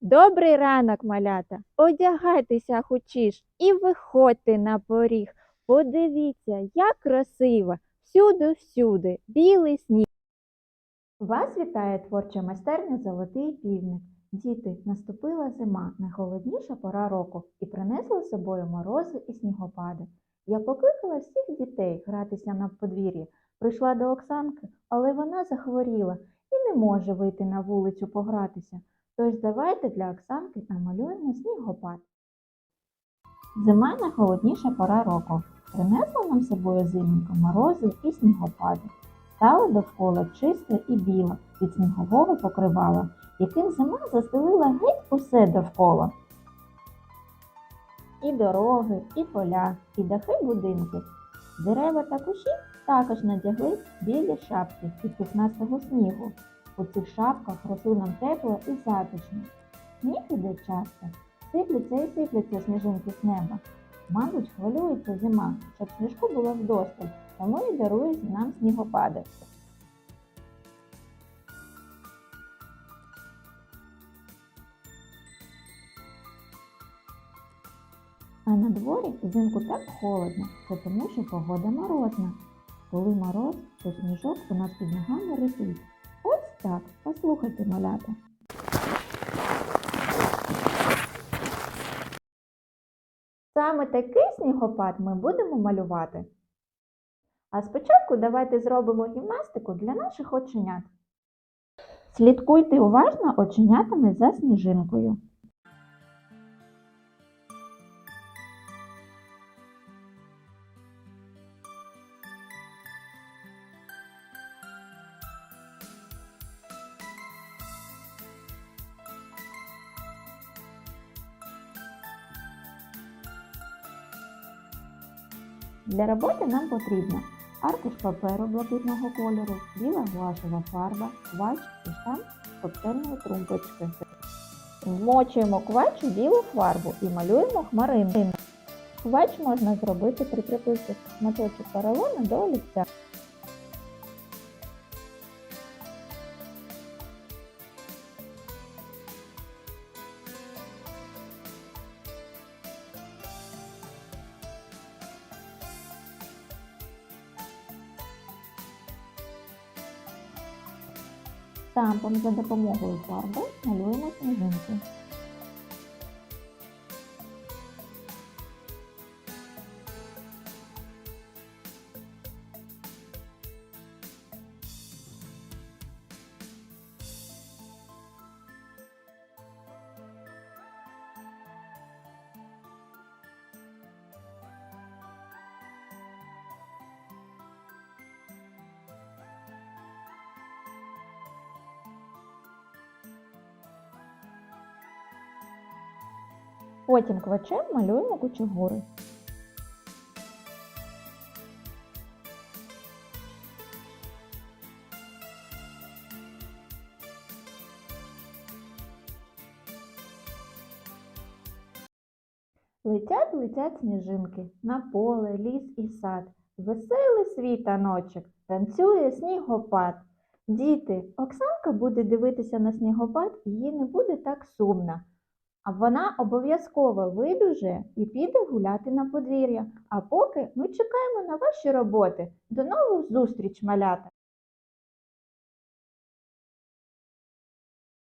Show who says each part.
Speaker 1: Добрий ранок, малята! Одягайтеся хочіш і виходьте на поріг. Подивіться, як красиво! Всюди-всюди білий сніг. Вас вітає творча майстерня Золотий півник. Діти, наступила зима, найхолодніша пора року, і принесла з собою морози і снігопади. Я покликала всіх дітей гратися на подвір'ї. Прийшла до Оксанки, але вона захворіла і не може вийти на вулицю погратися. Тож давайте для Оксанки намалюємо снігопад. Зима найхолодніша пора року. Принесла нам з собою зимонька морози і снігопади. Стало довкола чисте і біле від снігового покривала, яким зима застелила геть усе довкола. І дороги, і поля, і дахи будинків. Дерева та кущі також надягли білі шапки від пухнастого снігу. У цих шапках рослинам тепло і затишно. Сніг іде часто, сипляться і сипляться сніжинки з неба. Мабуть, хвилюється зима, щоб сніжку було вдосталь, тому і дарує нам снігопади. А на дворі взимку так холодно, це тому, що погода морозна. Коли мороз, то сніжок у нас під ногами летить. Так, послухайте, малята. Саме такий снігопад ми будемо малювати. А спочатку давайте зробимо гімнастику для наших оченят. Слідкуйте уважно оченятами за сніжинкою. Для роботи нам потрібно аркуш паперу блакитного кольору, біла гуашева фарба, квач і штамп коктейльної трумпочки. Вмочуємо квач у білу фарбу і малюємо хмаринки. Квач можна зробити, прикріпивши шматочок поролону до олівця. Штампом за допомогою фарби малюємо сніжинки. Потім квачем малюємо кучугури. Летять, летять сніжинки на поле, ліс і сад. Веселий світаночок, танцює снігопад. Діти, Оксанка буде дивитися на снігопад, і їй не буде так сумно. Вона обов'язково видуже і піде гуляти на подвір'я. А поки ми чекаємо на ваші роботи. До нових зустріч, малята!